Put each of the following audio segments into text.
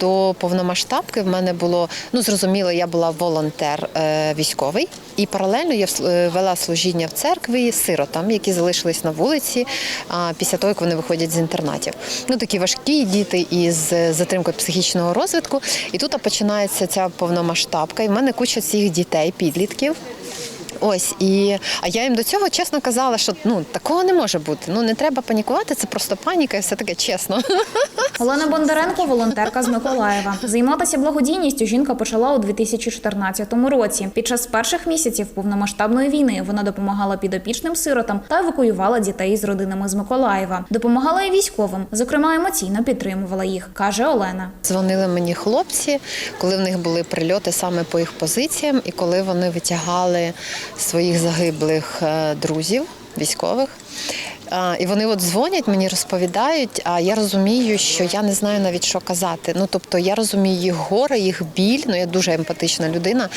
До повномасштабки в мене було ну зрозуміло, я була волонтер е, військовий, і паралельно я е, вела служіння в церкві сиротам, які залишились на вулиці а, після того, як вони виходять з інтернатів. Ну такі важкі діти із е, затримкою психічного розвитку. І тут починається ця повномасштабка. І в мене куча цих дітей, підлітків. Ось і а я їм до цього чесно казала, що ну такого не може бути. Ну не треба панікувати, це просто паніка, і все таке чесно. Олена Бондаренко, волонтерка з Миколаєва. Займатися благодійністю жінка почала у 2014 році. Під час перших місяців повномасштабної війни вона допомагала підопічним сиротам та евакуювала дітей з родинами з Миколаєва. Допомагала і військовим, зокрема емоційно підтримувала їх, каже Олена. Дзвонили мені хлопці, коли в них були прильоти саме по їх позиціям, і коли вони витягали своїх загиблих е, друзів, військових. І вони от дзвонять, мені розповідають, а я розумію, що я не знаю навіть що казати. Ну тобто я розумію їх горе, їх біль. Ну я дуже емпатична людина.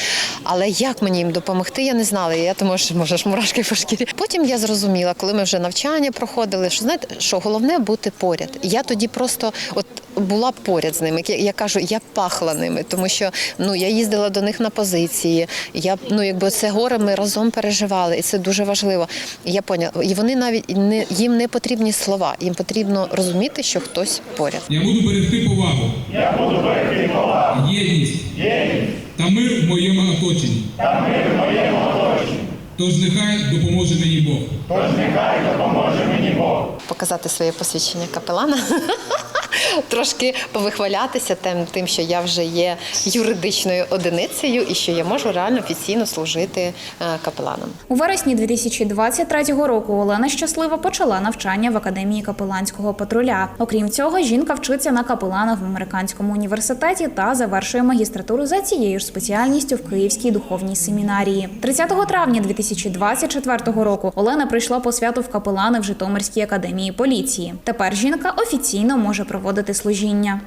Але як мені їм допомогти, я не знала. Я тому що може ж мурашки по шкірі. Потім я зрозуміла, коли ми вже навчання проходили, що знаєте, що головне бути поряд. Я тоді просто от була поряд з ними. Я, кажу, я пахла ними, тому що ну я їздила до них на позиції. Я ну якби це горе ми разом переживали, і це дуже важливо. Я поняла, і вони навіть не їм не потрібні слова, їм потрібно розуміти, що хтось поряд. Я буду берегти повагу. Я буду берегти повагу. Єдність. Єдність. Та мир в моєму оточенні. Та мир в моєму оточенні. Тож нехай допоможе мені Бог. Показати своє посвідчення капелана. Трошки повихвалятися тим, тим, що я вже є юридичною одиницею і що я можу реально офіційно служити е, капеланом. У вересні 2023 року Олена Щаслива почала навчання в академії капеланського патруля. Окрім цього, жінка вчиться на капелана в американському університеті та завершує магістратуру за цією ж спеціальністю в Київській духовній семінарії. 30 травня 2024 року Олена прийшла по святу в капелани в Житомирській академії поліції. Тепер жінка офіційно може проводити служіння.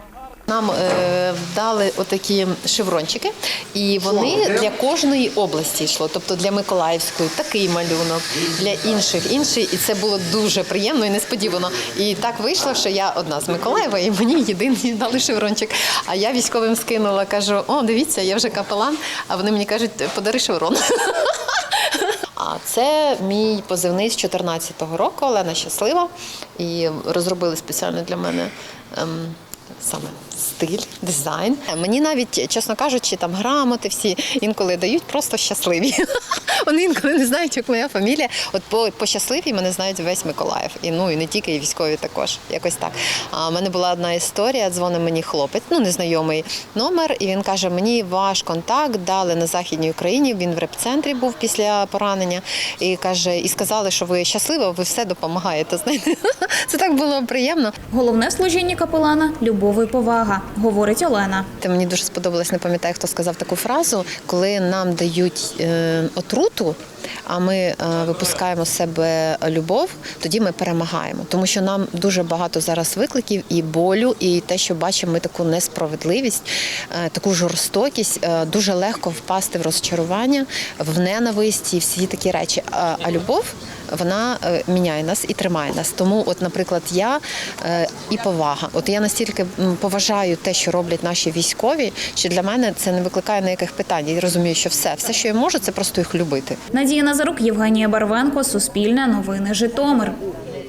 Нам е, дали отакі шеврончики, і вони для кожної області йшло. Тобто для Миколаївської такий малюнок, для інших інший. І це було дуже приємно і несподівано. І так вийшло, що я одна з Миколаєва, і мені єдиний дали шеврончик. А я військовим скинула, кажу: о, дивіться, я вже капелан. А вони мені кажуть, подари шеврон. Це мій позивний з 14-го року, Олена Щаслива. І розробили спеціально для мене ем, саме стиль, дизайн. Мені навіть, чесно кажучи, там грамоти всі інколи дають просто щасливі. Вони інколи не знають, як моя фамілія. От по, по щасливій мене знають весь Миколаїв. І ну і не тільки, і військові також. Якось так. А в мене була одна історія. Дзвонив мені хлопець, ну незнайомий номер, і він каже: Мені ваш контакт дали на західній Україні. Він в репцентрі був після поранення. І каже, і сказали, що ви щаслива, ви все допомагаєте. Знаєте, це так було приємно. Головне в служінні капелана любов і повага, говорить Олена. Та мені дуже сподобалось, не пам'ятаю, хто сказав таку фразу, коли нам дають е, отруту, а ми е, випускаємо з себе любов, тоді ми перемагаємо. Тому що нам дуже багато зараз викликів і болю, і те, що бачимо, ми таку несправедливість, е, таку жорстокість, е, дуже легко впасти в розчарування, в ненависть і всі такі речі. А, любов вона міняє нас і тримає нас. Тому, от, наприклад, я і повага. От я настільки поважаю те, що роблять наші військові, що для мене це не викликає ніяких питань. Я розумію, що все, все, що я можу, це просто їх любити. Надія Назарук, Євгенія Барвенко, Суспільне новини Житомир.